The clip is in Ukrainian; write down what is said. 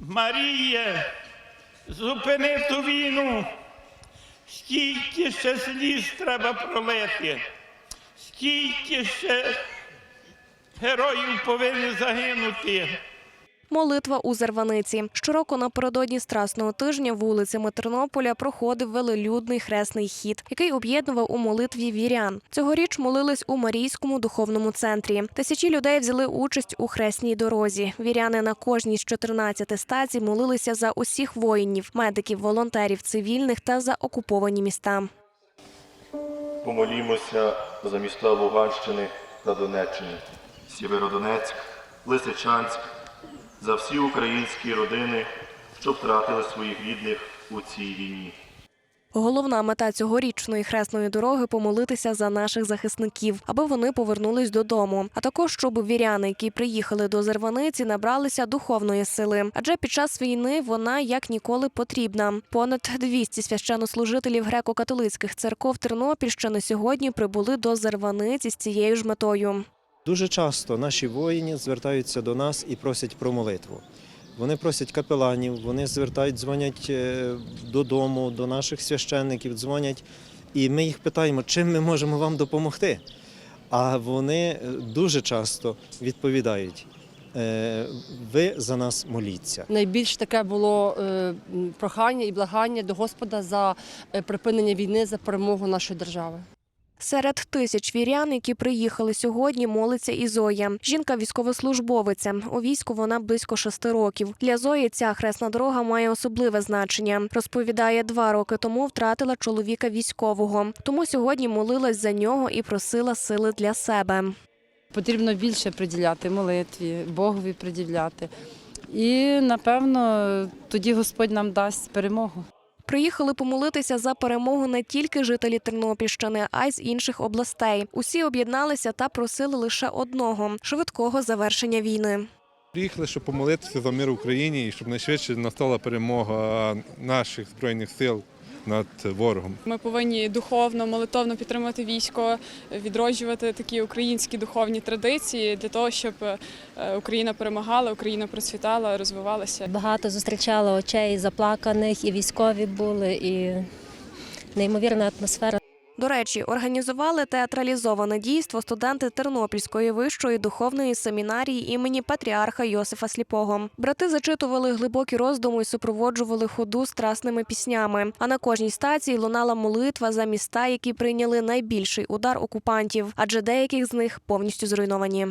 Марія, зупини ту війну. Скільки ще сліз треба пролити, скільки ще героїв повинні загинути. Молитва у Зарваниці. Щороку напередодні Страсного тижня вулицями Тернополя проходив велелюдний хресний хід, який об'єднував у молитві вірян. Цьогоріч молились у Марійському духовному центрі. Тисячі людей взяли участь у хресній дорозі. Віряни на кожній з 14 стацій молилися за усіх воїнів, медиків, волонтерів, цивільних та за окуповані міста. Помолімося за міста Луганщини та Донеччини, Сєвєродонецьк, Лисичанськ, за всі українські родини, що втратили своїх рідних у цій війні. Головна мета цьогорічної хресної дороги помолитися за наших захисників, аби вони повернулись додому. А також щоб віряни, які приїхали до Зерваниці, набралися духовної сили. Адже під час війни вона як ніколи потрібна. Понад 200 священнослужителів греко-католицьких церков Тернопільщини сьогодні прибули до Зерваниці з цією ж метою. Дуже часто наші воїни звертаються до нас і просять про молитву. Вони просять капеланів, вони звертають, дзвонять е, додому, до наших священників, дзвонять, і ми їх питаємо, чим ми можемо вам допомогти. А вони е, дуже часто відповідають: е, ви за нас моліться. Найбільш таке було прохання і благання до Господа за припинення війни, за перемогу нашої держави. Серед тисяч вірян, які приїхали сьогодні, молиться і Зоя. Жінка військовослужбовиця. У війську вона близько шести років. Для Зої ця хресна дорога має особливе значення. Розповідає, два роки тому втратила чоловіка військового. Тому сьогодні молилась за нього і просила сили для себе. Потрібно більше приділяти молитві, Богові приділяти. І напевно тоді Господь нам дасть перемогу. Приїхали помолитися за перемогу не тільки жителі Тернопільщини, а й з інших областей. Усі об'єдналися та просили лише одного швидкого завершення війни. Приїхали, щоб помолитися за мир в Україні і щоб найшвидше настала перемога наших збройних сил над ворогом. Ми повинні духовно, молитовно підтримувати військо, відроджувати такі українські духовні традиції для того, щоб е, Україна перемагала, Україна процвітала, розвивалася. Багато зустрічало очей заплаканих, і військові були, і неймовірна атмосфера. До речі, організували театралізоване дійство студенти Тернопільської вищої духовної семінарії імені патріарха Йосифа Сліпого. Брати зачитували глибокі роздуми і супроводжували ходу страсними піснями. А на кожній стації лунала молитва за міста, які прийняли найбільший удар окупантів, адже деяких з них повністю зруйновані.